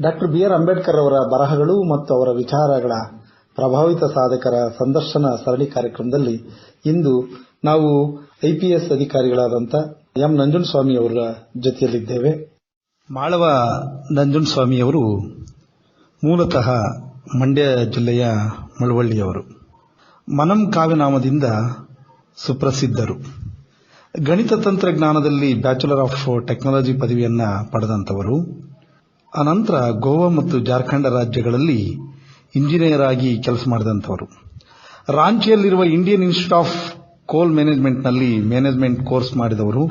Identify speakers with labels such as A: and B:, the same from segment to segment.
A: Doctor B R Ambedkar ಅವರ ಬರಹಗಳು ಮತ್ತು ಅವರ ವಿಚಾರಗಳ ಪ್ರಭಾವಿತ ಸಾಧಕರ ಸಂದರ್ಶನ ಸರಣಿ ಕಾರ್ಯಕ್ರಮದಲ್ಲಿ ಇಂದು ನಾವು ಐಪಿಎಸ್ ಅಧಿಕಾರಿಗಳಾದಂಥ ಎಂ ನಂಜುಂಡಸ್ವಾಮಿ ಅವರ ಜೊತೆಯಲ್ಲಿದ್ದೇವೆ. ಮಾಳವ ನಂಜುಂಡಸ್ವಾಮಿಯವರು ಮೂಲತಃ ಮಂಡ್ಯ ಜಿಲ್ಲೆಯ ಮಳವಳ್ಳಿಯವರು. ಮನಂ ಕಾವ್ಯನಾಮದಿಂದ ಸುಪ್ರಸಿದ್ಧರು. ಗಣಿತ ತಂತ್ರಜ್ಞಾನದಲ್ಲಿ ಬ್ಯಾಚುಲರ್ ಆಫ್ ಟೆಕ್ನಾಲಜಿ ಪದವಿಯನ್ನು ಪಡೆದಂತವರು ಅನಂತರ ಗೋವಾ ಮತ್ತು ಜಾರ್ಖಂಡ್ ರಾಜ್ಯಗಳಲ್ಲಿ ಇಂಜಿನಿಯರ್ ಆಗಿ ಕೆಲಸ ಮಾಡಿದಂಥವರು. ರಾಂಚಿಯಲ್ಲಿರುವ ಇಂಡಿಯನ್ ಇನ್ಸ್ಟಿಟ್ಯೂಟ್ ಆಫ್ ಕೋಲ್ ಮ್ಯಾನೇಜ್ಮೆಂಟ್ನಲ್ಲಿ ಮ್ಯಾನೇಜ್ಮೆಂಟ್ ಕೋರ್ಸ್ ಮಾಡಿದವರು.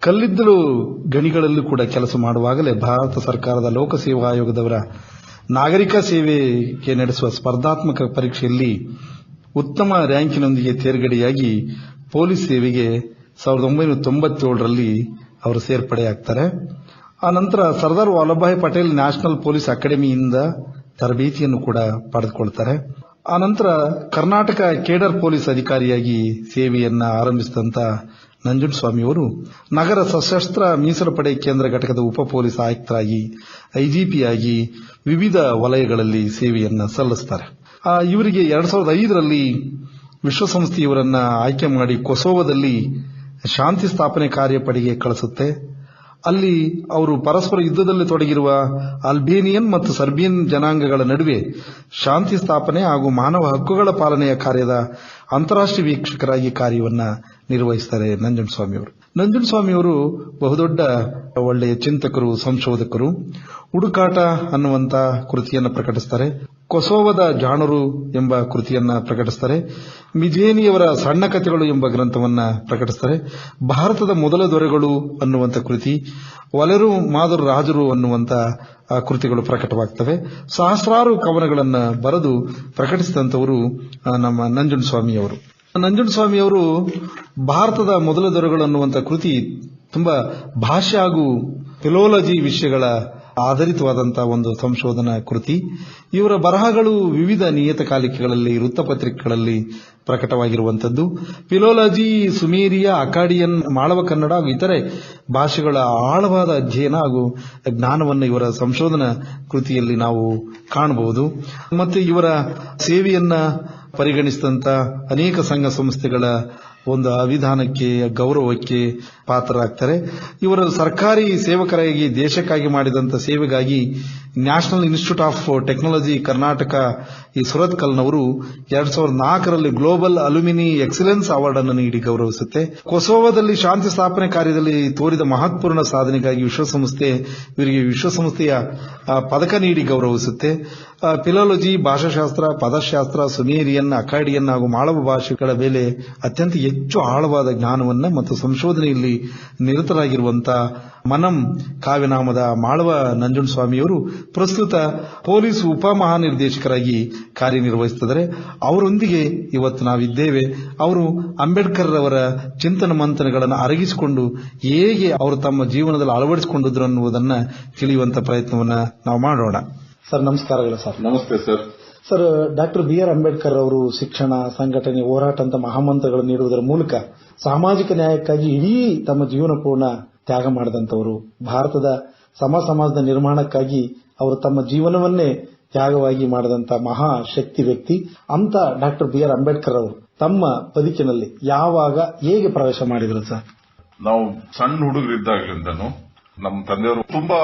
A: ಕಲ್ಲಿದ್ದಲು ಗಣಿಗಳಲ್ಲೂ ಕೂಡ ಕೆಲಸ ಮಾಡುವಾಗಲೇ ಭಾರತ ಸರ್ಕಾರದ ಲೋಕಸೇವಾ ಆಯೋಗದವರ ನಾಗರಿಕ ಸೇವೆಗೆ ನಡೆಸುವ ಸ್ಪರ್ಧಾತ್ಮಕ ಪರೀಕ್ಷೆಯಲ್ಲಿ ಉತ್ತಮ ರ್ಯಾಂಕಿನೊಂದಿಗೆ ತೇರ್ಗಡೆಯಾಗಿ ಪೊಲೀಸ್ ಸೇವೆಗೆ ಸಾವಿರದ ಒಂಬೈನೂರ ತೊಂಬತ್ತೇಳರಲ್ಲಿ ಅವರು ಸೇರ್ಪಡೆಯಾಗ್ತಾರೆ. ಆ ನಂತರ ಸರ್ದಾರ್ ವಲ್ಲಭಭಾಯಿ ಪಟೇಲ್ ನ್ಯಾಷನಲ್ ಪೊಲೀಸ್ ಅಕಾಡೆಮಿಯಿಂದ ತರಬೇತಿಯನ್ನು ಕೂಡ ಪಡೆದುಕೊಳ್ತಾರೆ. ಆ ನಂತರ ಕರ್ನಾಟಕ ಕೇಡರ್ ಪೊಲೀಸ್ ಅಧಿಕಾರಿಯಾಗಿ ಸೇವೆಯನ್ನ ಆರಂಭಿಸಿದಂತ ನಂಜುಂಡಸ್ವಾಮಿಯವರು ನಗರ ಸಶಸ್ತ್ರ ಮೀಸಲು ಪಡೆ ಕೇಂದ್ರ ಘಟಕದ ಉಪ ಪೊಲೀಸ್ ಆಯುಕ್ತರಾಗಿ ಐಜಿಪಿಯಾಗಿ ವಿವಿಧ ವಲಯಗಳಲ್ಲಿ ಸೇವೆಯನ್ನ ಸಲ್ಲಿಸುತ್ತಾರೆ ಆ, ಇವರಿಗೆ ಎರಡ್ ಸಾವಿರದ ಐದರಲ್ಲಿ ವಿಶ್ವಸಂಸ್ಥೆ ಇವರನ್ನ ಆಯ್ಕೆ ಮಾಡಿ ಕೊಸೋವದಲ್ಲಿ ಶಾಂತಿ ಸ್ಥಾಪನೆ ಕಾರ್ಯಪಡೆಗೆ ಕಳಿಸುತ್ತೆ. ಅಲ್ಲಿ ಅವರು ಪರಸ್ಪರ ಯುದ್ಧದಲ್ಲಿ ತೊಡಗಿರುವ ಅಲ್ಬೇನಿಯನ್ ಮತ್ತು ಸರ್ಬಿಯನ್ ಜನಾಂಗಗಳ ನಡುವೆ ಶಾಂತಿ ಸ್ಥಾಪನೆ ಹಾಗೂ ಮಾನವ ಹಕ್ಕುಗಳ ಪಾಲನೆಯ ಕಾರ್ಯದ ಅಂತಾರಾಷ್ಟ್ರೀಯ ವೀಕ್ಷಕರಾಗಿ ಕಾರ್ಯವನ್ನ ನಿರ್ವಹಿಸುತ್ತಾರೆ ನಂಜುಂಡಸ್ವಾಮಿಯವರು ನಂಜುಂಡಸ್ವಾಮಿಯವರು ಬಹುದೊಡ್ಡ ಒಳ್ಳೆಯ ಚಿಂತಕರು, ಸಂಶೋಧಕರು. ಹುಡುಕಾಟ ಅನ್ನುವಂತ ಕೃತಿಯನ್ನು ಪ್ರಕಟಿಸುತ್ತಾರೆ ಕೊಸೋವದ ಜಾಣರು ಎಂಬ ಕೃತಿಯನ್ನ ಪ್ರಕಟಿಸ್ತಾರೆ. ಮಿಜೇನಿಯವರ ಸಣ್ಣ ಕಥೆಗಳು ಎಂಬ ಗ್ರಂಥವನ್ನ ಪ್ರಕಟಿಸ್ತಾರೆ. ಭಾರತದ ಮೊದಲ ದೊರೆಗಳು ಅನ್ನುವಂಥ ಕೃತಿ ಒಲೆರು ಮಾದರು ರಾಜರು ಅನ್ನುವಂಥ ಕೃತಿಗಳು ಪ್ರಕಟವಾಗ್ತವೆ. ಸಹಸ್ರಾರು ಕವನಗಳನ್ನು ಬರೆದು ಪ್ರಕಟಿಸಿದಂಥವರು ನಮ್ಮ ನಂಜುಂಡಸ್ವಾಮಿಯವರು ನಂಜುಂಡಸ್ವಾಮಿಯವರು ಭಾರತದ ಮೊದಲ ದೊರೆಗಳು ಅನ್ನುವಂಥ ಕೃತಿ ತುಂಬಾ ಭಾಷೆ ಹಾಗೂ ಫಿಲೋಲಜಿ ವಿಷಯಗಳ ಆಧಾರಿತವಾದಂತಹ ಒಂದು ಸಂಶೋಧನಾ ಕೃತಿ. ಇವರ ಬರಹಗಳು ವಿವಿಧ ನಿಯತಕಾಲಿಕೆಗಳಲ್ಲಿ, ವೃತ್ತಪತ್ರಿಕೆಗಳಲ್ಲಿ ಪ್ರಕಟವಾಗಿರುವಂತದ್ದು ಫಿಲೋಲಜಿ, ಸುಮೇರಿಯ, ಅಕಾಡಿಯನ್, ಮಾಳವ ಕನ್ನಡ ಹಾಗೂ ಇತರೆ ಭಾಷೆಗಳ ಆಳವಾದ ಅಧ್ಯಯನ ಹಾಗೂ ಜ್ಞಾನವನ್ನು ಇವರ ಸಂಶೋಧನಾ ಕೃತಿಯಲ್ಲಿ ನಾವು ಕಾಣಬಹುದು. ಮತ್ತು ಇವರ ಸೇವೆಯನ್ನ ಪರಿಗಣಿಸಿದಂಥ ಅನೇಕ ಸಂಘ ಸಂಸ್ಥೆಗಳ ಒಂದು ಅವಿಧಾನಕ್ಕೆ, ಗೌರವಕ್ಕೆ ಪಾತ್ರರಾಗ್ತಾರೆ. ಇವರ ಸರ್ಕಾರಿ ಸೇವಕರಾಗಿ, ದೇಶಕ್ಕಾಗಿ ಮಾಡಿದಂತ ಸೇವೆಗಾಗಿ national institute of technology Karnataka ಈ ಸುರತ್ಕಲ್ನವರು ಎರಡ್ ಸಾವಿರದ ನಾಲ್ಕರಲ್ಲಿ ಗ್ಲೋಬಲ್ ಅಲ್ಯೂಮಿನಿ ಎಕ್ಸಲೆನ್ಸ್ ಅವಾರ್ಡ್ ಅನ್ನು ನೀಡಿ ಗೌರವಿಸುತ್ತೆ. ಕೊಸೋವಾದಲ್ಲಿ ಶಾಂತಿ ಸ್ಥಾಪನೆ ಕಾರ್ಯದಲ್ಲಿ ತೋರಿದ ಮಹತ್ವಪೂರ್ಣ ಸಾಧನೆಗಾಗಿ ವಿಶ್ವಸಂಸ್ಥೆ, ಇವರಿಗೆ ವಿಶ್ವಸಂಸ್ಥೆಯ ಪದಕ ನೀಡಿ ಗೌರವಿಸುತ್ತೆ. ಫಿಲಾಲಜಿ ಭಾಷಾಶಾಸ್ತ್ರ, ಪದಶಾಸ್ತ್ರ ಸುಮೇರಿಯನ್ ಅಕಾಡಿಯನ್ ಹಾಗೂ ಮಾಳವ ಭಾಷೆಗಳ ಮೇಲೆ ಅತ್ಯಂತ ಹೆಚ್ಚು ಆಳವಾದ ಜ್ಞಾನವನ್ನ ಮತ್ತು ಸಂಶೋಧನೆಯಲ್ಲಿ ನಿರತರಾಗಿರುವಂತಹ ಮನಂ ಕಾವ್ಯನಾಮದ ಮಾಳವ ನಂಜುಂಡಸ್ವಾಮಿಯವರು ಪ್ರಸ್ತುತ ಪೊಲೀಸ್ ಉಪಮಹಾನಿರ್ದೇಶಕರಾಗಿ ಕಾರ್ಯನಿರ್ವಹಿಸುತ್ತಿದ್ದಾರೆ. ಅವರೊಂದಿಗೆ ಇವತ್ತು ನಾವಿದ್ದೇವೆ. ಅವರು ಅಂಬೇಡ್ಕರ್ ಅವರ ಚಿಂತನ ಮಂಥನಗಳನ್ನು ಅರಗಿಸಿಕೊಂಡು ಹೇಗೆ ಅವರು ತಮ್ಮ ಜೀವನದಲ್ಲಿ ಅಳವಡಿಸಿಕೊಂಡಿದ್ರು ಅನ್ನುವುದನ್ನ ತಿಳಿಯುವಂತ ಪ್ರಯತ್ನವನ್ನ ನಾವು ಮಾಡೋಣ. ಸರ್ ನಮಸ್ಕಾರಗಳು ಸರ್.
B: ನಮಸ್ತೆ sir.
A: Sir doctor B R Ambedkar ಅವರು ಶಿಕ್ಷಣ ಸಂಘಟನೆ ಹೋರಾಟ ಅಂತ ಮಹಾಮಂತ್ರಗಳನ್ನು ನೀಡುವುದರ ಮೂಲಕ ಸಾಮಾಜಿಕ ನ್ಯಾಯಕ್ಕಾಗಿ ಇಡೀ ತಮ್ಮ ಜೀವನ ಪೂರ್ಣ ತ್ಯಾಗ ಮಾಡಿದಂತವರು ಭಾರತದ ಸಮ ಸಮಾಜದ ನಿರ್ಮಾಣಕ್ಕಾಗಿ ಅವರು ತಮ್ಮ ಜೀವನವನ್ನೇ ತ್ಯಾಗವಾಗಿ ಮಾಡಿದಂತ ಮಹಾ ಶಕ್ತಿ ವ್ಯಕ್ತಿ ಅಂತ ಡಾಕ್ಟರ್ ಬಿ ಆರ್ ಅಂಬೇಡ್ಕರ್ ಅವರು ತಮ್ಮ ಬದುಕಿನಲ್ಲಿ ಯಾವಾಗ ಹೇಗೆ ಪ್ರವೇಶ ಮಾಡಿದ್ರು ಸರ್?
B: ನಾವು ಸಣ್ಣ ಹುಡುಗರಿದ್ದಾಗ್ಲಿಂದನು ನಮ್ಮ ತಂದೆಯವರು ತುಂಬಾ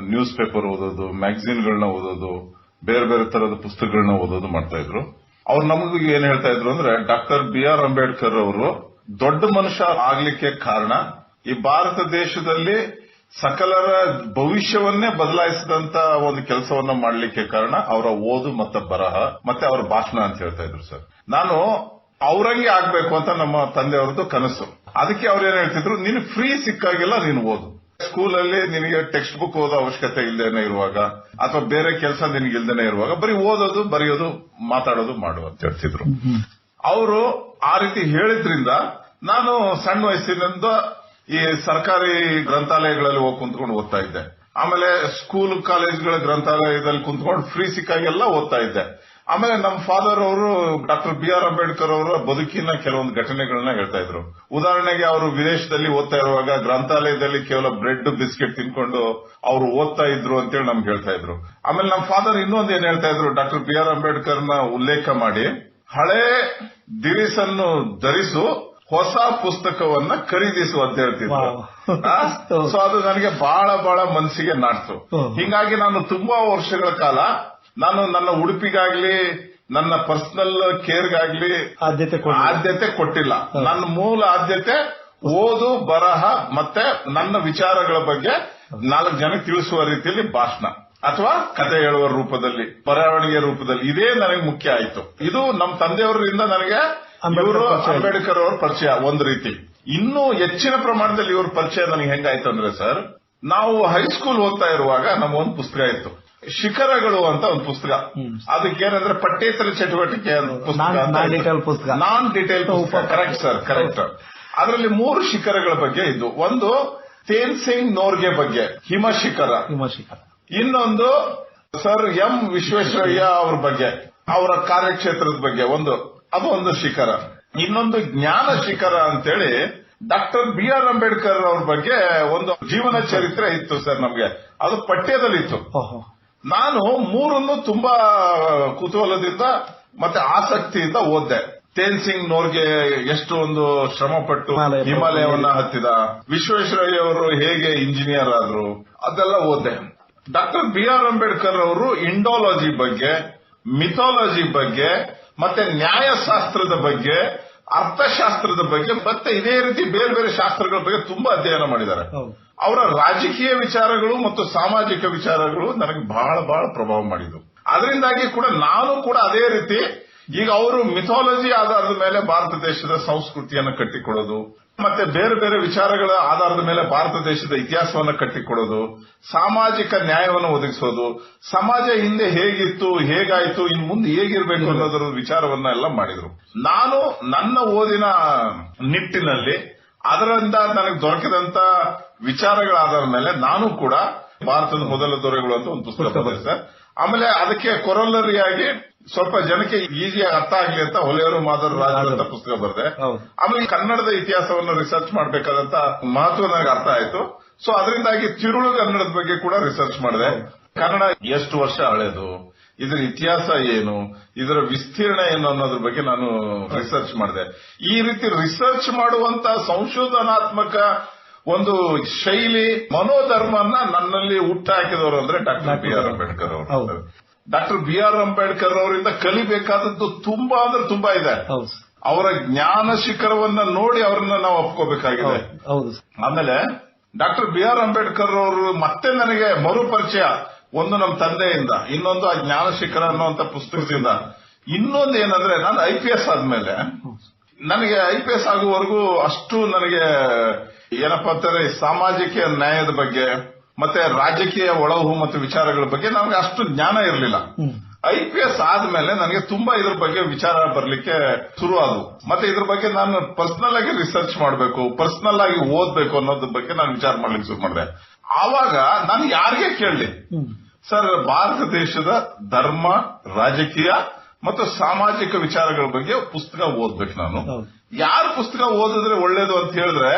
B: ನ್ಯೂಸ್ ಪೇಪರ್ ಓದೋದು ಮ್ಯಾಗಝಿನ್ಗಳನ್ನ ಓದೋದು, ಬೇರೆ ಬೇರೆ ತರದ ಪುಸ್ತಕಗಳನ್ನ ಓದೋದು ಮಾಡ್ತಾ ಇದ್ರು. ಅವ್ರು ನಮಗೂ ಏನ್ ಹೇಳ್ತಾ ಇದ್ರು ಅಂದ್ರೆ, ಡಾಕ್ಟರ್ ಬಿ ಆರ್ ಅಂಬೇಡ್ಕರ್ ಅವರು ದೊಡ್ಡ ಮನುಷ್ಯ ಆಗ್ಲಿಕ್ಕೆ ಕಾರಣ ಈ ಭಾರತ ದೇಶದಲ್ಲಿ ಸಕಲರ ಭವಿಷ್ಯವನ್ನೇ ಬದಲಾಯಿಸಿದಂತ ಒಂದು ಕೆಲಸವನ್ನ ಮಾಡಲಿಕ್ಕೆ ಕಾರಣ ಅವರ ಓದು ಮತ್ತೆ ಬರಹ, ಮತ್ತೆ ಅವರ ಭಾಷಣ ಅಂತ ಹೇಳ್ತಾ ಇದ್ರು ಸರ್. ನಾನು ಅವರಂಗೆ ಆಗ್ಬೇಕು ಅಂತ ನಮ್ಮ ತಂದೆಯವರದ್ದು ಕನಸು. ಅದಕ್ಕೆ ಅವ್ರೇನ್ ಹೇಳ್ತಿದ್ರು, ನೀನು ಫ್ರೀ ಸಿಕ್ಕಾಗೆಲ್ಲ ನೀನು ಓದು. ಸ್ಕೂಲಲ್ಲಿ ನಿನಗೆ ಟೆಕ್ಸ್ಟ್ ಬುಕ್ ಓದೋ ಅವಶ್ಯಕತೆ ಇಲ್ಲದೇನೆ ಇರುವಾಗ, ಅಥವಾ ಬೇರೆ ಕೆಲಸ ನಿನಗೆ ಇಲ್ದೇನೆ ಇರುವಾಗ, ಬರೀ ಓದೋದು, ಬರೆಯೋದು, ಮಾತಾಡೋದು ಮಾಡು ಅಂತ ಹೇಳ್ತಿದ್ರು. ಅವರು ಆ ರೀತಿ ಹೇಳಿದ್ರಿಂದ ನಾನು ಸಣ್ಣ ವಯಸ್ಸಿನಿಂದ ಈ ಸರ್ಕಾರಿ ಗ್ರಂಥಾಲಯಗಳಲ್ಲಿ ಹೋಗಿ ಕುಂತ್ಕೊಂಡು ಓದ್ತಾ ಇದ್ದೆ. ಆಮೇಲೆ ಸ್ಕೂಲ್ ಕಾಲೇಜ್ಗಳ ಗ್ರಂಥಾಲಯದಲ್ಲಿ ಕುಂತ್ಕೊಂಡು ಫ್ರೀ ಸಿಕ್ಕಾಗೆಲ್ಲ ಓದ್ತಾ ಇದ್ದೆ. ಆಮೇಲೆ ನಮ್ಮ ಫಾದರ್ ಅವರು ಡಾಕ್ಟರ್ ಬಿ ಆರ್ ಅಂಬೇಡ್ಕರ್ ಅವರ ಬದುಕಿನ ಕೆಲವೊಂದು ಘಟನೆಗಳನ್ನ ಹೇಳ್ತಾ ಇದ್ರು. ಉದಾಹರಣೆಗೆ ಅವರು ವಿದೇಶದಲ್ಲಿ ಓದ್ತಾ ಇರುವಾಗ ಗ್ರಂಥಾಲಯದಲ್ಲಿ ಕೇವಲ ಬ್ರೆಡ್ ಬಿಸ್ಕೆಟ್ ತಿನ್ಕೊಂಡು ಅವರು ಓದ್ತಾ ಇದ್ರು ಅಂತೇಳಿ ನಮ್ಗೆ ಹೇಳ್ತಾ ಇದ್ರು. ಆಮೇಲೆ ನಮ್ಮ ಫಾದರ್ ಇನ್ನೊಂದು ಏನ್ ಹೇಳ್ತಾ ಇದ್ರು ಡಾಕ್ಟರ್ ಬಿ ಆರ್ ಅಂಬೇಡ್ಕರ್ನ ಉಲ್ಲೇಖ ಮಾಡಿ. ಹಳೆ ದಿರಿಸನ್ನು ಧರಿಸು ಹೊಸ ಪುಸ್ತಕವನ್ನ ಖರೀದಿಸು ಅಂತ ಹೇಳ್ತಿದ್ರು? ಸೊ ಅದು ನನಗೆ ಬಹಳ ಬಹಳ ಮನಸ್ಸಿಗೆ ನಾಟ್ತು.
A: ಹ್ಮ್.
B: ಹಿಂಗಾಗಿ ನಾನು ತುಂಬಾ ವರ್ಷಗಳ ಕಾಲ ನಾನು ನನ್ನ ಉಡುಪಿಗಾಗ್ಲಿ ನನ್ನ ಪರ್ಸನಲ್ ಕೇರ್ಗಾಗ್ಲಿ
A: ಆದ್ಯತೆ
B: ಆದ್ಯತೆ ಕೊಟ್ಟಿಲ್ಲ. ನನ್ನ ಮೂಲ ಆದ್ಯತೆ ಓದು ಬರಹ ಮತ್ತೆ ನನ್ನ ವಿಚಾರಗಳ ಬಗ್ಗೆ ನಾಲ್ಕು ಜನಕ್ಕೆ ತಿಳಿಸುವ ರೀತಿಯಲ್ಲಿ ಭಾಷಣ. ಅಥವಾ ಕತೆ ಹೇಳುವ ರೂಪದಲ್ಲಿ ಬರವಣಿಗೆ ರೂಪದಲ್ಲಿ. ಇದೇ ನನಗೆ ಮುಖ್ಯ ಆಯ್ತು. ಇದು ನಮ್ಮ ತಂದೆಯವರಿಂದ ನನಗೆ
A: ಅಂಬೇಡ್ಕರ್
B: ಇವರು. ಅಂಬೇಡ್ಕರ್ ಅವರ ಪರಿಚಯ ಒಂದು ರೀತಿ. ಇನ್ನೂ ಹೆಚ್ಚಿನ ಪ್ರಮಾಣದಲ್ಲಿ ಇವರ ಪರಿಚಯ ನನಗೆ ಹೆಂಗಾಯ್ತು ಅಂದ್ರೆ ಸರ್ ನಾವು ಹೈಸ್ಕೂಲ್ ಓದ್ತಾ ಇರುವಾಗ ನಮ್ಗೊಂದು ಪುಸ್ತಕ ಇತ್ತು. ಶಿಖರಗಳು ಅಂತ ಒಂದು ಪುಸ್ತಕ. ಅದಕ್ಕೇನಂದ್ರೆ ಪಠ್ಯೇತರ ಚಟುವಟಿಕೆ ಪುಸ್ತಕ
A: non-.
B: Detail correct sir correct ಅದರಲ್ಲಿ ಮೂರು ಶಿಖರಗಳ ಬಗ್ಗೆ ಇದ್ದು ಒಂದು ತೇನ್ಸಿಂಗ್ ನೋರ್ಗೆ ಬಗ್ಗೆ ಹಿಮಶಿಖರ
A: ಹಿಮಶಿಖರ
B: ಇನ್ನೊಂದು ಸರ್ ಎಂ ವಿಶ್ವೇಶ್ವರಯ್ಯ ಅವ್ರ ಬಗ್ಗೆ ಅವರ ಕಾರ್ಯಕ್ಷೇತ್ರದ ಬಗ್ಗೆ ಒಂದು ಅದು ಒಂದು ಶಿಖರ. ಇನ್ನೊಂದು ಜ್ಞಾನ ಶಿಖರ ಅಂತೇಳಿ ಡಾಕ್ಟರ್ ಬಿ ಆರ್ ಅಂಬೇಡ್ಕರ್ ಅವ್ರ ಬಗ್ಗೆ ಒಂದು ಜೀವನ ಚರಿತ್ರೆ ಇತ್ತು ಸರ್ ನಮ್ಗೆ. ಅದು ಪಠ್ಯದಲ್ಲಿತ್ತು. ನಾನು ಮೂರನ್ನು ತುಂಬಾ ಕುತೂಹಲದಿಂದ ಮತ್ತೆ ಆಸಕ್ತಿಯಿಂದ ಓದ್ದೆ. ತೇನ್ಸಿಂಗ್ ನೋರ್ಗೆ ಎಷ್ಟು ಒಂದು ಶ್ರಮ
A: ಪಟ್ಟು
B: ಹಿಮಾಲಯವನ್ನ ಹತ್ತಿದ ವಿಶ್ವೇಶ್ವರಯ್ಯ ಅವರು ಹೇಗೆ ಇಂಜಿನಿಯರ್ ಆದ್ರು ಅದೆಲ್ಲ ಓದ್ದೆ. ಡಾಕ್ಟರ್ ಬಿ ಆರ್ ಅಂಬೇಡ್ಕರ್ ಅವರು ಇಂಡಾಲಜಿ ಬಗ್ಗೆ ಮಿಥಾಲಜಿ ಬಗ್ಗೆ ಮತ್ತೆ ನ್ಯಾಯಶಾಸ್ತ್ರದ ಬಗ್ಗೆ ಅರ್ಥಶಾಸ್ತ್ರದ ಬಗ್ಗೆ ಮತ್ತೆ ಇದೇ ರೀತಿ ಬೇರೆ ಬೇರೆ ಶಾಸ್ತ್ರಗಳ ಬಗ್ಗೆ ತುಂಬಾ ಅಧ್ಯಯನ ಮಾಡಿದ್ದಾರೆ. ಅವರ ರಾಜಕೀಯ ವಿಚಾರಗಳು ಮತ್ತು ಸಾಮಾಜಿಕ ವಿಚಾರಗಳು ನನಗೆ ಬಹಳ ಬಹಳ ಪ್ರಭಾವ ಮಾಡಿದ್ವು ಅದರಿಂದಾಗಿ ಕೂಡ ನಾನು ಕೂಡ ಅದೇ ರೀತಿ ಈಗ ಅವರು ಮಿಥಾಲಜಿ ಆಧಾರದ ಮೇಲೆ ಭಾರತ ದೇಶದ ಸಂಸ್ಕೃತಿಯನ್ನು ಕಟ್ಟಿಕೊಡೋದು ಮತ್ತೆ ಬೇರೆ ಬೇರೆ ವಿಚಾರಗಳ ಆಧಾರದ ಮೇಲೆ ಭಾರತ ದೇಶದ ಇತಿಹಾಸವನ್ನು ಕಟ್ಟಿಕೊಡೋದು, ಸಾಮಾಜಿಕ ನ್ಯಾಯವನ್ನು ಒದಗಿಸೋದು, ಸಮಾಜ ಹಿಂದೆ ಹೇಗಿತ್ತು, ಹೇಗಾಯ್ತು ಇನ್ನು ಮುಂದೆ ಹೇಗಿರ್ಬೇಕು ಅನ್ನೋದರ ವಿಚಾರವನ್ನ ಎಲ್ಲ ಮಾಡಿದ್ರು. ನಾನು ನನ್ನ ಓದಿನ ನಿಟ್ಟಿನಲ್ಲಿ ಅದರಿಂದ ನನಗೆ ದೊರಕಿದಂತ ವಿಚಾರಗಳ ಆಧಾರದ ಮೇಲೆ ನಾನು ಕೂಡ ಭಾರತದ ಮೊದಲ ದೊರೆಗಳು ಅಂತ ಒಂದು ಪುಸ್ತಕ ಸರ್ ಆಮೇಲೆ ಅದಕ್ಕೆ ಕೊರಲ್ಲರಿಯಾಗಿ ಸ್ವಲ್ಪ ಜನಕ್ಕೆ ಈಸಿಯಾಗಿ ಅರ್ಥ ಆಗ್ಲಿ ಅಂತ ಹೊಲೆಯವರು ಮಾದರು ರಾಜರು ಅಂತ ಪುಸ್ತಕ ಬರೆದೆ. ಆಮೇಲೆ ಕನ್ನಡದ ಇತಿಹಾಸವನ್ನು ರಿಸರ್ಚ್ ಮಾಡಬೇಕಾದಂತ ಮಹತ್ವ ನನಗೆ ಅರ್ಥ ಆಯ್ತು. ಸೊ ಅದರಿಂದಾಗಿ ತಿರುಳು ಕನ್ನಡದ ಬಗ್ಗೆ ಕೂಡ ರಿಸರ್ಚ್ ಮಾಡಿದೆ. ಕನ್ನಡ ಎಷ್ಟು ವರ್ಷ ಹಳೆದು ಇದರ ಇತಿಹಾಸ ಏನು ಇದರ ವಿಸ್ತೀರ್ಣ ಏನು ಅನ್ನೋದ್ರ ಬಗ್ಗೆ ನಾನು ರಿಸರ್ಚ್ ಮಾಡಿದೆ. ಈ ರೀತಿ ರಿಸರ್ಚ್ ಮಾಡುವಂತ ಸಂಶೋಧನಾತ್ಮಕ ಒಂದು ಶೈಲಿ ಮನೋಧರ್ಮನ ನನ್ನಲ್ಲಿ ಹುಟ್ಟಾಕಿದವರು ಅಂದ್ರೆ ಡಾಕ್ಟರ್ ಬಿ ಆರ್ ಅಂಬೇಡ್ಕರ್ ಅವರು. ಡಾಕ್ಟರ್ ಬಿ ಆರ್ ಅಂಬೇಡ್ಕರ್ ಅವರಿಂದ ಕಲಿಬೇಕಾದದ್ದು ತುಂಬಾ ಅಂದ್ರೆ ತುಂಬಾ ಇದೆ. ಅವರ ಜ್ಞಾನ ಶಿಖರವನ್ನ ನೋಡಿ ಅವರನ್ನ ನಾವು ಒಪ್ಕೋಬೇಕಾಗಿದೆ. ಆಮೇಲೆ ಡಾಕ್ಟರ್ ಬಿ ಆರ್ ಅಂಬೇಡ್ಕರ್ ಅವರು ಮತ್ತೆ ನನಗೆ ಮರುಪರಿಚಯ ಒಂದು ನಮ್ಮ ತಂದೆಯಿಂದ ಇನ್ನೊಂದು ಆ ಜ್ಞಾನ ಶಿಖರ ಅನ್ನುವಂತ ಪುಸ್ತಕದಿಂದ. ಇನ್ನೊಂದು ಏನಂದ್ರೆ ನಾನು ಐ ಪಿ ಎಸ್ ಆದ್ಮೇಲೆ ನನಗೆ ಐ ಪಿ ಎಸ್ ಆಗುವವರೆಗೂ ಅಷ್ಟು ನನಗೆ ಏನಪ್ಪಾ ಅಂತಾರೆ ಸಾಮಾಜಿಕ ನ್ಯಾಯದ ಬಗ್ಗೆ ಮತ್ತೆ ರಾಜಕೀಯ ಒಳಹು ಮತ್ತು ವಿಚಾರಗಳ ಬಗ್ಗೆ ನನಗೆ ಅಷ್ಟು ಜ್ಞಾನ ಇರಲಿಲ್ಲ. ಐ ಪಿ ಎಸ್ ಆದ್ಮೇಲೆ ನನಗೆ ತುಂಬಾ ಇದ್ರ ಬಗ್ಗೆ ವಿಚಾರ ಬರಲಿಕ್ಕೆ ಶುರು ಆದವು ಮತ್ತೆ ಇದ್ರ ಬಗ್ಗೆ ನಾನು ಪರ್ಸನಲ್ ಆಗಿ ರಿಸರ್ಚ್ ಮಾಡಬೇಕು ಪರ್ಸನಲ್ ಆಗಿ ಓದ್ಬೇಕು ಅನ್ನೋದ್ರ ಬಗ್ಗೆ ನಾನು ವಿಚಾರ ಮಾಡ್ಲಿಕ್ಕೆ ಶುರು ಮಾಡಿದೆ. ಆವಾಗ ನಾನು ಯಾರಿಗೆ ಕೇಳಲಿ ಸರ್ ಭಾರತ ದೇಶದ ಧರ್ಮ ರಾಜಕೀಯ ಮತ್ತು ಸಾಮಾಜಿಕ ವಿಚಾರಗಳ ಬಗ್ಗೆ ಪುಸ್ತಕ ಓದ್ಬೇಕು ನಾನು. ಯಾರು ಪುಸ್ತಕ ಓದಿದ್ರೆ ಒಳ್ಳೇದು ಅಂತ ಹೇಳಿದ್ರೆ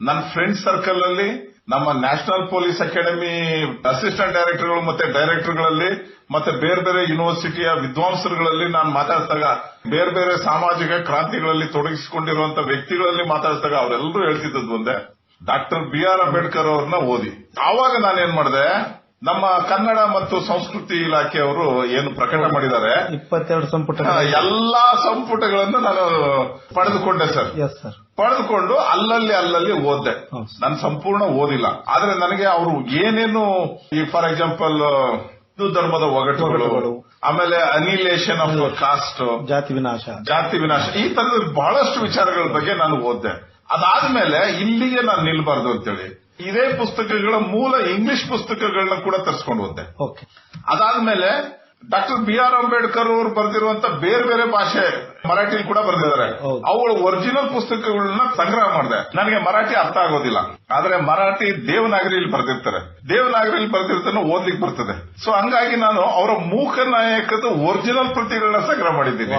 B: ನನ್ನ ಫ್ರೆಂಡ್ ಸರ್ಕಲ್ ಅಲ್ಲಿ ನಮ್ಮ ನ್ಯಾಷನಲ್ ಪೊಲೀಸ್ ಅಕಾಡೆಮಿ ಅಸಿಸ್ಟೆಂಟ್ ಡೈರೆಕ್ಟರ್ಗಳು ಮತ್ತೆ ಡೈರೆಕ್ಟರ್ಗಳಲ್ಲಿ ಮತ್ತೆ ಬೇರೆ ಬೇರೆ ಯೂನಿವರ್ಸಿಟಿಯ ವಿದ್ವಾಂಸರುಗಳಲ್ಲಿ ನಾನು ಮಾತಾಡಿದಾಗ ಬೇರೆ ಬೇರೆ ಸಾಮಾಜಿಕ ಕ್ರಾಂತಿಗಳಲ್ಲಿ ತೊಡಗಿಸಿಕೊಂಡಿರುವಂತಹ ವ್ಯಕ್ತಿಗಳಲ್ಲಿ ಮಾತಾಡಿದಾಗ ಅವರೆಲ್ಲರೂ ಹೇಳ್ತಿದ್ದದ್ದು ಒಂದೇ. ಡಾಕ್ಟರ್ ಬಿ ಆರ್ ಅಂಬೇಡ್ಕರ್ ಅವ್ರನ್ನ ಓದಿ. ಆವಾಗ ಏನ್ ಮಾಡಿದೆ ನಮ್ಮ ಕನ್ನಡ ಮತ್ತು ಸಂಸ್ಕೃತಿ ಇಲಾಖೆಯವರು ಏನು ಪ್ರಕಟ ಮಾಡಿದ್ದಾರೆ.
A: ಇಪ್ಪತ್ತೆರಡು ಸಂಪುಟ
B: ಎಲ್ಲಾ ಸಂಪುಟಗಳನ್ನು ನಾನು ಪಡೆದುಕೊಂಡೆ ಸರ್.
A: ಎಸ್ ಸರ್
B: ಪಡೆದುಕೊಂಡು ಅಲ್ಲಲ್ಲಿ ಅಲ್ಲಲ್ಲಿ ಓದ್ದೆ. ನಾನು ಸಂಪೂರ್ಣ ಓದಿಲ್ಲ. ಆದ್ರೆ ನನಗೆ ಅವರು ಏನೇನು ಈ ಫಾರ್ ಎಕ್ಸಾಂಪಲ್ ಹಿಂದೂ ಧರ್ಮದ ಒಗಟುಗಳು. ಆಮೇಲೆ ಅನಿಲೇಷನ್ ಆಫ್ ಕಾಸ್ಟ್
A: ಜಾತಿ ವಿನಾಶ.
B: ಜಾತಿ ವಿನಾಶ ಈ ತರದ ಬಹಳಷ್ಟು ವಿಚಾರಗಳ ಬಗ್ಗೆ ನಾನು ಓದ್ದೆ. ಅದಾದ್ಮೇಲೆ ಇಲ್ಲಿಗೆ ನಾನು ನಿಲ್ಬಾರ್ದು ಅಂತೇಳಿ ಇದೇ ಪುಸ್ತಕಗಳ ಮೂಲ ಇಂಗ್ಲಿಷ್ ಪುಸ್ತಕಗಳನ್ನ ಕೂಡ ತರಿಸ್ಕೊಂಡು ಹೋದೆ ಅದಾದ್ಮೇಲೆ ಡಾಕ್ಟರ್ ಬಿ ಆರ್ ಅಂಬೇಡ್ಕರ್ ಅವರು ಬರೆದಿರುವಂತ ಬೇರೆ ಬೇರೆ ಭಾಷೆ ಮರಾಠಿಲಿ ಕೂಡ ಬರೆದಿದ್ದಾರೆ.
C: ಅವಳ
B: ಅವುಗಳ ಒರಿಜಿನಲ್ ಪುಸ್ತಕಗಳನ್ನ ಸಂಗ್ರಹ ಮಾಡಿದೆ. ನನಗೆ ಮರಾಠಿ ಅರ್ಥ ಆಗೋದಿಲ್ಲ. ಆದ್ರೆ ಮರಾಠಿ ದೇವನಾಗರಿಯಲ್ಲಿ ಬರೆದಿರ್ತಾರೆ. ದೇವನಾಗರಿಯಲ್ಲಿ ಬರೆದಿರ್ತಾನೆ ಓದ್ಲಿಕ್ಕೆ ಬರ್ತದೆ. ಸೊ ಹಂಗಾಗಿ ನಾನು ಅವರ ಮೂಕ ನಾಯಕದ ಒರಿಜಿನಲ್ ಪ್ರತಿಗಳನ್ನ ಸಂಗ್ರಹ ಮಾಡಿದ್ದೀನಿ.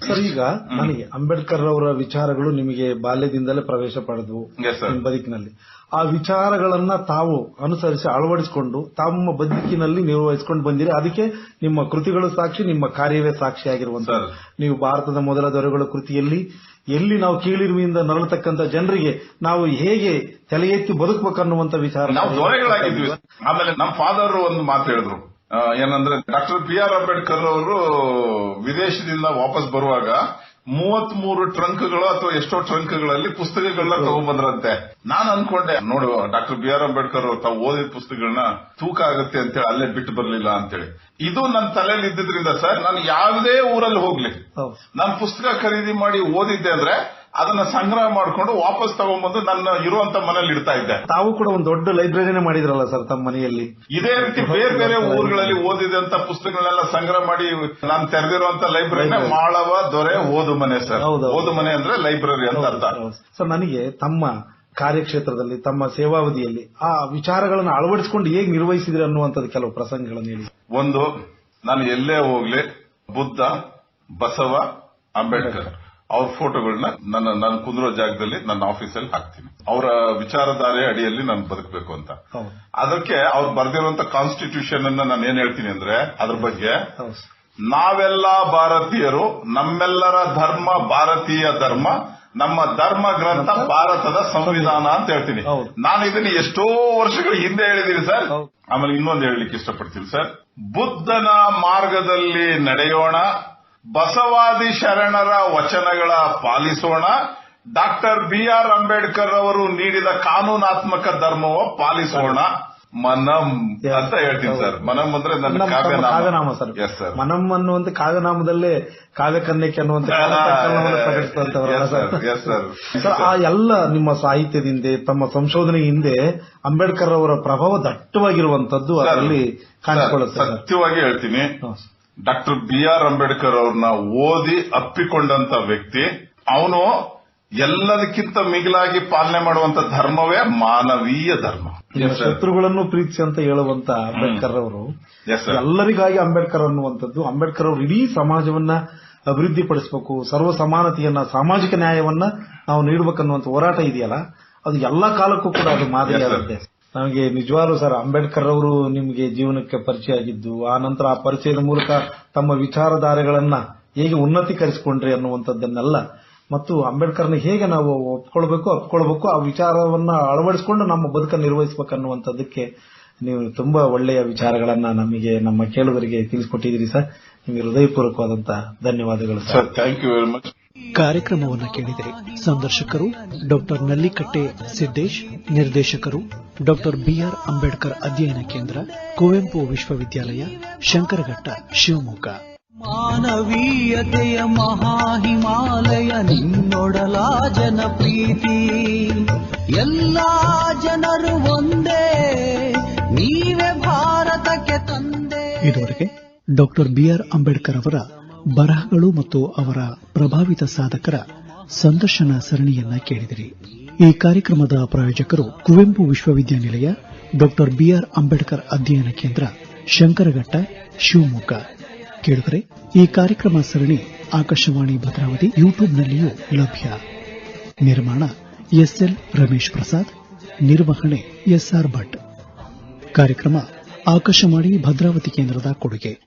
C: ಸರ್ ಈಗ ನನಗೆ ಅಂಬೇಡ್ಕರ್ ಅವರ ವಿಚಾರಗಳು ನಿಮಗೆ ಬಾಲ್ಯದಿಂದಲೇ ಪ್ರವೇಶ ಪಡೆದವು. ನಿಮ್ಮ ಬದುಕಿನಲ್ಲಿ ಆ ವಿಚಾರಗಳನ್ನ ತಾವು ಅನುಸರಿಸಿ ಅಳವಡಿಸಿಕೊಂಡು ತಮ್ಮ ಬದುಕಿನಲ್ಲಿ ನಿರ್ವಹಿಸಿಕೊಂಡು ಬಂದಿರಿ. ಅದಕ್ಕೆ ನಿಮ್ಮ ಕೃತಿಗಳು ಸಾಕ್ಷಿ ನಿಮ್ಮ ಕಾರ್ಯವೇ ಸಾಕ್ಷಿಯಾಗಿರುವಂತ
B: ಆಗಿರುವಂತಹ
C: ನೀವು ಭಾರತದ ಮೊದಲ ದೊರೆಗಳ ಕೃತಿಯಲ್ಲಿ ಎಲ್ಲಿ ನಾವು ಕೀಳಿರುವಿಂದ ನರಳತಕ್ಕಂತ ಜನರಿಗೆ ನಾವು ಹೇಗೆ ತಲೆ ಎತ್ತಿ ಬದುಕಬೇಕನ್ನುವಂತ ವಿಚಾರ
B: ನಾವು ದೊರೆಗಳಾಗಿದ್ವಿ. ಆಮೇಲೆ ನಮ್ಮ ಫಾದರ್ ಒಂದು ಮಾತು ಹೇಳಿದ್ರು. ಏನಂದ್ರೆ ಡಾಕ್ಟರ್ ಬಿ ಆರ್ ಅಂಬೇಡ್ಕರ್ ಅವರು ವಿದೇಶದಿಂದ ವಾಪಸ್ ಬರುವಾಗ ಮೂವತ್ ಮೂರು ಟ್ರಂಕ್ಗಳು ಅಥವಾ ಎಷ್ಟೋ ಟ್ರಂಕ್ಗಳಲ್ಲಿ ಪುಸ್ತಕಗಳನ್ನ ತಗೊಂಡ್ಬಂದ್ರಂತೆ. ನಾನು ಅನ್ಕೊಂಡೆ ನೋಡು ಡಾಕ್ಟರ್ ಬಿ ಆರ್ ಅಂಬೇಡ್ಕರ್ ಅವರು ತಾವು ಓದಿದ ಪುಸ್ತಕಗಳನ್ನ ತೂಕ ಆಗುತ್ತೆ ಅಂತೇಳಿ ಅಲ್ಲೇ ಬಿಟ್ಟು ಅಂತ ಅಂತೇಳಿ. ಇದು ನನ್ನ ತಲೆಯಲ್ಲಿ ಇದ್ದಿದ್ರಿಂದ ಸರ್ ನಾನು ಯಾವುದೇ ಊರಲ್ಲಿ ಹೋಗ್ಲಿ. ನಾನು ಪುಸ್ತಕ ಖರೀದಿ ಮಾಡಿ ಓದಿದ್ದೆ ಅಂದ್ರೆ ಅದನ್ನ ಸಂಗ್ರಹ ಮಾಡ್ಕೊಂಡು ವಾಪಸ್ ತಗೊಂಡ್ಬಂದು ನನ್ನ ಇರುವಂತ ಮನೇಲಿ ಇಡ್ತಾ ಇದ್ದೆ.
C: ತಾವು ಕೂಡ ಒಂದು ದೊಡ್ಡ ಲೈಬ್ರರಿನೇ ಮಾಡಿದ್ರಲ್ಲ ಸರ್ ತಮ್ಮ ಮನೆಯಲ್ಲಿ?
B: ಇದೇ ರೀತಿ ಬೇರೆ ಬೇರೆ ಊರುಗಳಲ್ಲಿ ಓದಿದಂತ ಪುಸ್ತಕಗಳನ್ನೆಲ್ಲ ಸಂಗ್ರಹ ಮಾಡಿ ನಾನು ತೆರೆದಿರುವಂತ ಲೈಬ್ರರಿನೇ ಮಾಳವ ದೊರೆ ಓದು ಮನೆ ಸರ್.
C: ಹೌದು.
B: ಓದು ಮನೆ ಅಂದ್ರೆ ಲೈಬ್ರರಿ ಅಂತ ಅರ್ಥ.
C: ಸರ್ ನನಗೆ ತಮ್ಮ ಕಾರ್ಯಕ್ಷೇತ್ರದಲ್ಲಿ ತಮ್ಮ ಸೇವಾವಧಿಯಲ್ಲಿ ಆ ವಿಚಾರಗಳನ್ನು ಅಳವಡಿಸಿಕೊಂಡು ಹೇಗೆ ನಿರ್ವಹಿಸಿದ್ರೆ ಅನ್ನುವಂಥದ್ದು ಕೆಲವು ಪ್ರಸಂಗಗಳನ್ನು ಹೇಳಿ.
B: ಒಂದು ನಾನು ಎಲ್ಲೇ ಹೋಗ್ಲಿ ಬುದ್ಧ ಬಸವ ಅಂಬೇಡ್ಕರ್. ಅವ್ರ ಫೋಟೋಗಳನ್ನ ನನ್ನ ನನ್ನ ಕುಂದಿರೋ ಜಾಗದಲ್ಲಿ ನನ್ನ ಆಫೀಸಲ್ಲಿ ಹಾಕ್ತೀನಿ. ಅವರ ವಿಚಾರಧಾರೆ ಅಡಿಯಲ್ಲಿ ನಾನು ಬದುಕಬೇಕು ಅಂತ. ಅದಕ್ಕೆ ಅವ್ರು ಬರೆದಿರುವಂತ ಕಾನ್ಸ್ಟಿಟ್ಯೂಷನ್ ಅನ್ನ ನಾನು ಏನ್ ಹೇಳ್ತೀನಿ ಅಂದ್ರೆ ಅದ್ರ ಬಗ್ಗೆ ನಾವೆಲ್ಲ ಭಾರತೀಯರು ನಮ್ಮೆಲ್ಲರ ಧರ್ಮ ಭಾರತೀಯ ಧರ್ಮ ನಮ್ಮ ಧರ್ಮ ಗ್ರಂಥ ಭಾರತದ ಸಂವಿಧಾನ ಅಂತ ಹೇಳ್ತೀನಿ. ನಾನು ಇದನ್ನ ಎಷ್ಟೋ ವರ್ಷಗಳ ಹಿಂದೆ ಹೇಳಿದ್ದೀನಿ ಸರ್. ಆಮೇಲೆ ಇನ್ನೊಂದು ಹೇಳಲಿಕ್ಕೆ ಇಷ್ಟಪಡ್ತೀನಿ ಸರ್. ಬುದ್ಧನ ಮಾರ್ಗದಲ್ಲಿ ನಡೆಯೋಣ ಬಸವಾದಿ ಶರಣರ ವಚನಗಳ ಪಾಲಿಸೋಣ. ಡಾಕ್ಟರ್ ಬಿ ಆರ್ ಅಂಬೇಡ್ಕರ್ ಅವರು ನೀಡಿದ ಕಾನೂನಾತ್ಮಕ ಧರ್ಮವ ಪಾಲಿಸೋಣ. ಮನಂ ಅಂತ ಹೇಳ್ತೀನಿ ಸರ್ ಮನಂ ಅಂದ್ರೆ ನನ್ನ
C: ಕಾವ್ಯನಾಮ. ಸರ್
B: ಎಸ್ ಸರ್
C: ಮನಂ ಅನ್ನುವಂತ ಕಾವ್ಯನಾಮದಲ್ಲೇ ಕಾವ್ಯಕನ್ಯಕ್ಕೆ ಅನ್ನುವಂತ ಸರ್ ಆ ಎಲ್ಲ ನಿಮ್ಮ ಸಾಹಿತ್ಯದ ಹಿಂದೆ ತಮ್ಮ ಸಂಶೋಧನೆ ಹಿಂದೆ ಅಂಬೇಡ್ಕರ್ ಅವರ ಪ್ರಭಾವ ದಟ್ಟವಾಗಿರುವಂತದ್ದು ಅದರಲ್ಲಿ ಕಾಣಿಸಿಕೊಳ್ಳುತ್ತೆ
B: ಸತ್ಯವಾಗಿ ಹೇಳ್ತೀನಿ. ಡಾಕ್ಟರ್ ಬಿ ಆರ್ ಅಂಬೇಡ್ಕರ್ ಅವ್ರನ್ನ ಓದಿ ಅಪ್ಪಿಕೊಂಡಂತ ವ್ಯಕ್ತಿ ಅವನು ಎಲ್ಲದಕ್ಕಿಂತ ಮಿಗಿಲಾಗಿ ಪಾಲನೆ ಮಾಡುವಂತ ಧರ್ಮವೇ ಮಾನವೀಯ ಧರ್ಮ.
C: ಶತ್ರುಗಳನ್ನು ಪ್ರೀತಿಸಿ ಅಂತ ಹೇಳುವಂತ ಅಂಬೇಡ್ಕರ್ ಅವರು ಎಲ್ಲರಿಗಾಗಿ ಅಂಬೇಡ್ಕರ್ ಅನ್ನುವಂಥದ್ದು ಅಂಬೇಡ್ಕರ್ ಅವರು ಇಡೀ ಸಮಾಜವನ್ನ ಅಭಿವೃದ್ಧಿಪಡಿಸಬೇಕು ಸರ್ವ ಸಮಾನತೆಯನ್ನ ಸಾಮಾಜಿಕ ನ್ಯಾಯವನ್ನ ನಾವು ನೀಡಬೇಕನ್ನುವಂತ ಹೋರಾಟ ಇದೆಯಲ್ಲ ಅದು ಎಲ್ಲಾ ಕಾಲಕ್ಕೂ ಕೂಡ ಅದು ಮಾದರಿಯಾಗುತ್ತೆ ನಮಗೆ ನಿಜವಾಗ್ಲೂ ಸರ್ ಅಂಬೇಡ್ಕರ್ ಅವರು ನಿಮಗೆ ಜೀವನಕ್ಕೆ ಪರಿಚಯ ಆಗಿದ್ದು ಆ ನಂತರ ಆ ಪರಿಚಯದ ಮೂಲಕ ತಮ್ಮ ವಿಚಾರಧಾರೆಗಳನ್ನ ಹೇಗೆ ಉನ್ನತೀಕರಿಸಿಕೊಂಡ್ರಿ ಅನ್ನುವಂಥದ್ದನ್ನೆಲ್ಲ ಮತ್ತು ಅಂಬೇಡ್ಕರ್ನ ಹೇಗೆ ನಾವು ಒಪ್ಕೊಳ್ಬೇಕು ಅಪ್ಕೊಳ್ಬೇಕು ಆ ವಿಚಾರವನ್ನ ಅಳವಡಿಸಿಕೊಂಡು ನಮ್ಮ ಬದುಕನ್ನು ನಿರ್ವಹಿಸಬೇಕು ಅನ್ನುವಂಥದ್ದಕ್ಕೆ ನೀವು ತುಂಬಾ ಒಳ್ಳೆಯ ವಿಚಾರಗಳನ್ನ ನಮಗೆ, ನಮ್ಮ ಕೇಳುವರಿಗೆ ತಿಳಿಸಿಕೊಟ್ಟಿದ್ದೀರಿ ಸರ್. ನಿಮಗೆ ಹೃದಯಪೂರ್ವಕವಾದಂತಹ ಧನ್ಯವಾದಗಳು
B: sir. Thank you very much
D: ಕಾರ್ಯಕ್ರಮವನ್ನು ಕೇಳಿದರೆ ಸಂದರ್ಶಕರು ಡಾಕ್ಟರ್ ನಲ್ಲಿಕಟ್ಟೆ ಸಿದ್ದೇಶ್ ನಿರ್ದೇಶಕರು ಡಾಕ್ಟರ್ ಬಿಆರ್ ಅಂಬೇಡ್ಕರ್ ಅಧ್ಯಯನ ಕೇಂದ್ರ ಕುವೆಂಪು ವಿಶ್ವವಿದ್ಯಾಲಯ ಶಂಕರಘಟ್ಟ ಶಿವಮೊಗ್ಗ.
E: ಮಾನವೀಯತೆಯ ಮಹಾಹಿಮಾಲಯ ನಿನ್ನೊಡಲ ಜನಪ್ರೀತಿ. ಎಲ್ಲ ಜನರು ಒಂದೇ ನೀವೇ ಭಾರತಕ್ಕೆ ತಂದೆ.
D: ಇದುವರೆಗೆ ಡಾಕ್ಟರ್ ಬಿಆರ್ ಅಂಬೇಡ್ಕರ್ ಅವರ ಬರಹಗಳು ಮತ್ತು ಅವರ ಪ್ರಭಾವಿತ ಸಾಧಕರ ಸಂದರ್ಶನ ಸರಣಿಯನ್ನ ಕೇಳಿದಿರಿ. ಈ ಕಾರ್ಯಕ್ರಮದ ಪ್ರಾಯೋಜಕರು ಕುವೆಂಪು ವಿಶ್ವವಿದ್ಯಾನಿಲಯ, ಡಾಕ್ಟರ್ ಬಿಆರ್ ಅಂಬೇಡ್ಕರ್ ಅಧ್ಯಯನ ಕೇಂದ್ರ, ಶಂಕರಘಟ್ಟ, ಶಿವಮೊಗ್ಗ. ಕೇಳಿದರೆ ಈ ಕಾರ್ಯಕ್ರಮ ಸರಣಿ ಆಕಾಶವಾಣಿ ಭದ್ರಾವತಿ ಯೂಟ್ಯೂಬ್ನಲ್ಲಿಯೂ ಲಭ್ಯ. ನಿರ್ಮಾಣ ಎಸ್ಎಲ್ ರಮೇಶ್ ಪ್ರಸಾದ್, ನಿರ್ವಹಣೆ ಎಸ್ಆರ್ ಭಟ್. ಕಾರ್ಯಕ್ರಮ ಆಕಾಶವಾಣಿ ಭದ್ರಾವತಿ ಕೇಂದ್ರದ ಕೊಡುಗೆ.